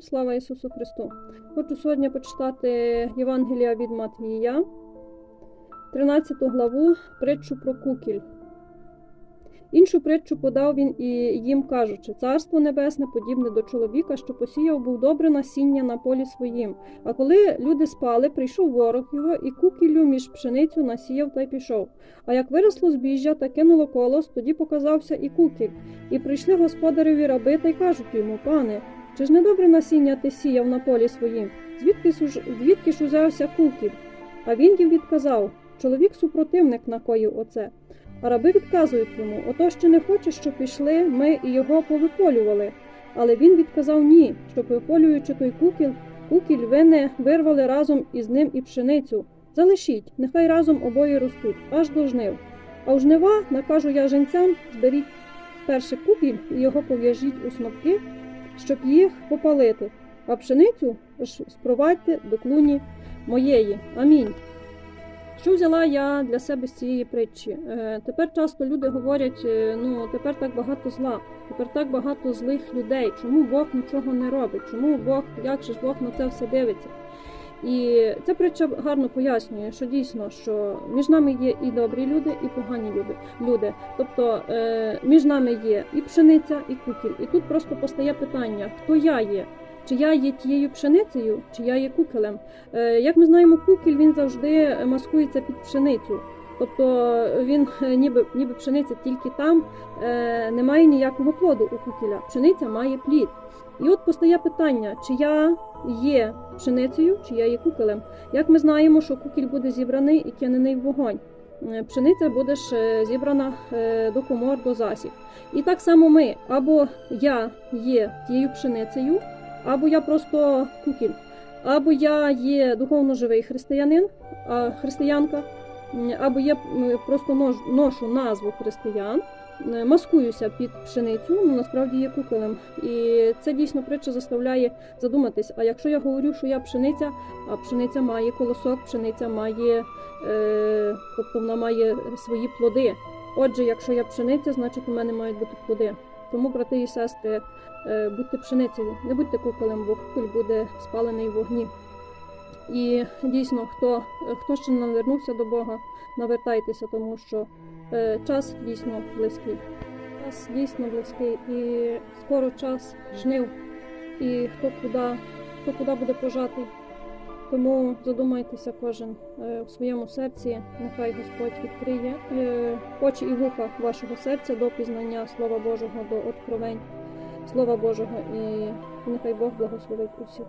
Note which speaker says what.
Speaker 1: Слава Ісусу Христу! Хочу сьогодні почитати Євангелія від Матвія, 13 главу, притчу про кукіль. Іншу притчу подав він і їм кажучи: Царство небесне подібне до чоловіка, що посіяв був добре насіння на полі своїм. А коли люди спали, прийшов ворог його, і кукіллю між пшеницю насіяв та й пішов. А як виросло збіжжя та кинуло колос, тоді показався і кукіль. І прийшли господареві раби та й кажуть йому, пане, чи ж не добре насіння ти сіяв на полі своїм? Звідки ж, звідки ж узявся кукіль? А він їм відказав чоловік супротивник накоїв оце. А раби відказують йому Ото ще не хочеш, щоб пішли ми і його повиполювали. Але він відказав ні, щоб виполюючи той кукіл, кукіль ви не вирвали разом із ним і пшеницю. Залишіть, нехай разом обоє ростуть, аж до жнив. А у жнива накажу я женцям, зберіть перший кукіль і його пов'яжіть у снопки, щоб їх попалити, а пшеницю ж спровадьте до клуні моєї. Амінь. Що взяла я для себе з цієї притчі? Е, тепер часто люди говорять: е, ну тепер так багато зла, тепер так багато злих людей. Чому Бог нічого не робить? Чому Бог, як же ж Бог на це все дивиться? І ця притча гарно пояснює, що дійсно, що між нами є і добрі люди, і погані люди. люди. Тобто е, між нами є і пшениця, і кукіль. І тут просто постає питання: хто я є? Чи я є тією пшеницею, чи я є кукелем? Е, Як ми знаємо, кукіль він завжди маскується під пшеницю. Тобто він е, ніби ніби пшениця тільки там е, немає ніякого плоду у кукіля. Пшениця має плід. І от постає питання, чи я є пшеницею, чи я є кукелем. Як ми знаємо, що кукіль буде зібраний і кинений в вогонь. Е, Пшениця буде ж е, зібрана до комор, до засіб. І так само ми або я є тією пшеницею, або я просто кукіль, або я є духовно живий християнин, християнка, або я просто ношу назву християн, маскуюся під пшеницю, ну насправді є куколем. І це дійсно притча заставляє задуматись. А якщо я говорю, що я пшениця, а пшениця має колосок, пшениця має, е, тобто вона має свої плоди. Отже, якщо я пшениця, значить у мене мають бути плоди. Тому, брати і сестри, е, будьте пшеницею, не будьте куколем, бо куколь буде спалений в вогні. І дійсно, хто, хто ще не навернувся до Бога, навертайтеся, тому що е, час дійсно близький. Час дійсно близький, і скоро час жнив, і хто куди, хто куди буде пожатий. Тому задумайтеся кожен е, в своєму серці, нехай Господь відкриє е, очі і вуха вашого серця до пізнання Слова Божого, до откровень Слова Божого, і нехай Бог благословить усіх.